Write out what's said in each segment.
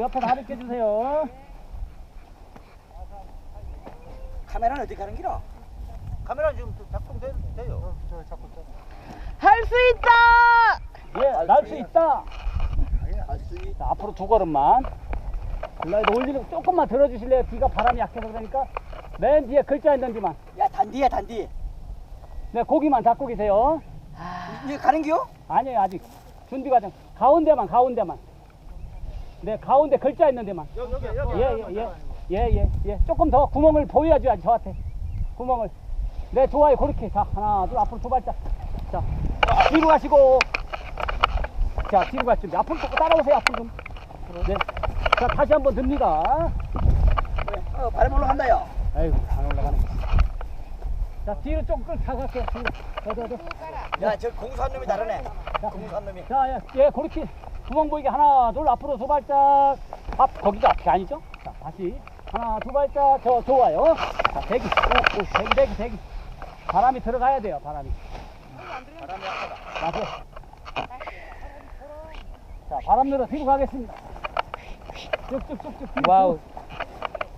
옆에 다리 껴주세요. 카메라는 어떻게 하는 기라? 카메라 지금 작동돼요. 저 잡고 있잖아. 할수 있다! 예, 날 수 있다. 자, 앞으로 두 걸음만. 글라이드 올리는 조금만 들어주실래요? 뒤가 바람이 약해서 그러니까 맨 뒤에 글자 있는 데만. 야 단디야 단디. 네, 고기만 잡고 계세요. 이제 가는 기요? 아니에요, 아직. 준비 과정. 가운데만, 가운데만. 네, 가운데 글자 있는 데만. 여기 여기 여기. 예, 예, 예. 예, 예, 예. 조금 더 구멍을 보여줘야지, 저한테. 구멍을. 네, 좋아요. 그렇게. 자, 하나, 둘, 앞으로 두 발짝. 자, 뒤로 가시고. 자, 뒤로 갈 준비. 앞으로 또 따라오세요, 앞으로 좀. 네. 자, 다시 한번 듭니다. 어 바람 올라간다요. 아이고, 안 올라가네. 자, 뒤로 좀 끌, 다 갈게요. 뒤로. 더, 더, 더. 야 저 공수한 놈이 다르네. 자, 공수한 놈이. 자, 예, 예, 그렇게 구멍 보이게 하나, 둘, 앞으로 두 발짝. 앞, 거기가 앞이 아니죠? 자, 다시. 하나, 두 발짝. 저, 좋아요. 자, 대기. 오, 오, 대기, 대기, 대기. 바람이 들어가야 돼요, 바람이. 바람이 약하다. 맞아요. 자, 바람 들어 뒤로 가겠습니다. 쭉쭉쭉쭉. 뒤로. 와우.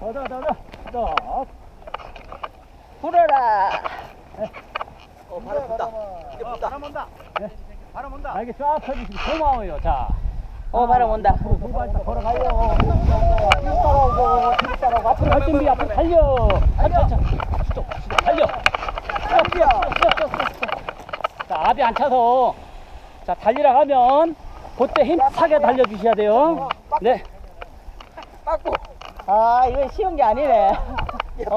더, 더, 더, 더. 더. 불어라! 어 바람 분다. 이제 어, 분다. 바람 온다. 네. 바람 온다. 날개 쫙 펴주시면 고마워요. 자. 어, 바람 온다. 앞으로 두 발짝 걸어가요. 뒤로 따라오고, 뒤로 따라오고, 앞으로 갈 준비, 앞으로 달려. 자, 앞이 안 차서. 자, 달리라 하면, 그때 힘차게 달려주셔야 돼요. 네. 빠꾸. 아, 이거 쉬운 게 아니네. 야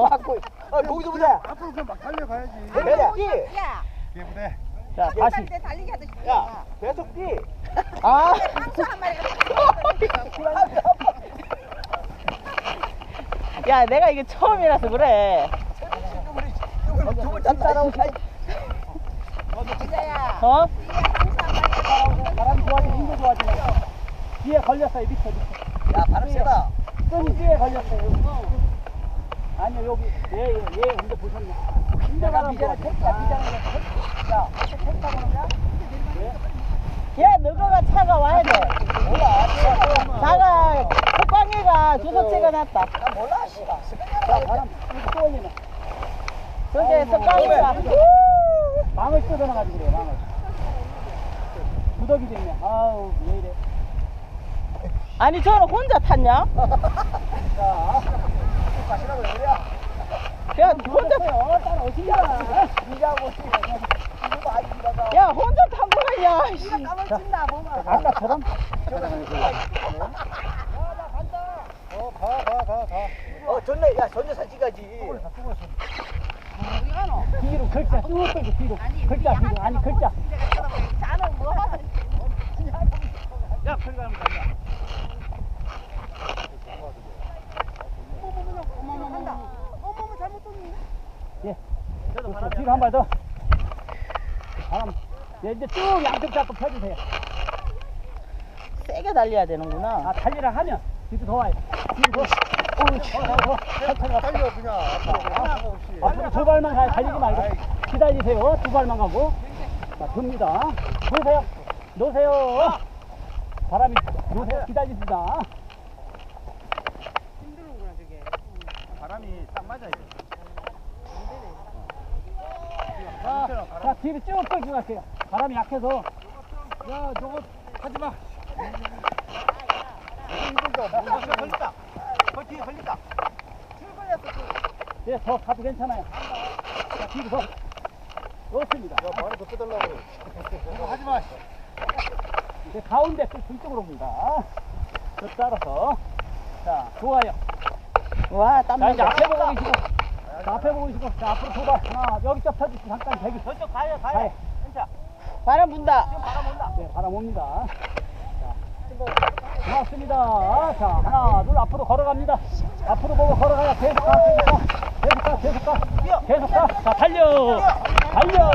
빠꾸. 아 거기서 보자. 앞으로 그냥 막 달려가야지. 배야. 야, 개부대. 자, 다시. 때 달리기 하듯이. 야 배속 뛰. 아, 야, 내가 이게 처음이라서 그래. 어? 뒤에 걸렸어요, 밑에, 밑에. 야 바람 세다. 끈이 뒤에 걸렸어요. 아니요, 여기. 예, 예, 예, 근데 보셨네. 내가 비자는 택다 비자는 야 택다 보는 거야? 야, 너가 차가 와야 돼. 몰라. 차가, 콧방이가 주소 찍어놨다. 나 몰라 씨가. 자, 바람, 이거 또 올리네. 저게 석방이가. 망을 뜯어놔가지고 그래요, 망을. 구덕이 됐네. 아우, 왜 이래. 아니, 저는 혼자 탔냐? 자, 가시라고 그래야. 야, 혼자. 이거 아이 비자가. 야, 혼자 야, 씨. 까먹친다 뭐가. 아까처럼? 어 가 가 가 가. 어 좋네. 야 사진 가지. 뒤로 글자 쭉 빼고 뒤로. 글자 뒤로. 아니, 글자. 뭐 하는 야, 저기 가면 달려. 한다. 어머머 잘못 떴니? 예. 그렇죠. 뒤로 한 발 더. 예, 이제 쭉 양쪽 잡고 펴주세요. 세게 달려야 되는구나. 아, 달리라 하면 뒤로 더 와요. 뒤로 더. 오, 더, 더, 더. 천천히 가. 달려 그냥 앞으로. 앞으로 두 발만 가요. 달리지 말고. 기다리세요. 두 발만 가고. 자, 듭니다. 놓으세요. 놓으세요. 바람이 놓으세요. 기다립니다. 바람이 딱 맞아 이거. 자, 자 뒤로 쭉 끌고 갈게요. 바람이 약해서. 야, 저거 하지 마. 이거 걸렸다. 거 뒤에 걸렸다. 예, 더 가도 괜찮아요. 자, 뒤로 더. 놓습니다. 야, 바로 더 빼달라고. 이거 하지 마. 이제 가운데 끝 뒤쪽으로 옵니다. 그 따라서. 자, 좋아요. 와, 땀 자, 이제. 앞에 보고 계시고. 자, 앞에 보고 계시고. 자, 앞으로 두 발. 하나, 여기 쫙 펴주시고. 잠깐 대기. 저쪽 가요, 가요. 가요. 진짜. 바람 분다. 바람 온다. 네, 바람 옵니다. 자, 고맙습니다. 자, 하나, 둘, 앞으로 걸어갑니다. 앞으로 보고 걸어가야 계속 가, 계속 가, 계속 가, 계속 가. 계속 가. 자, 달려! 달려!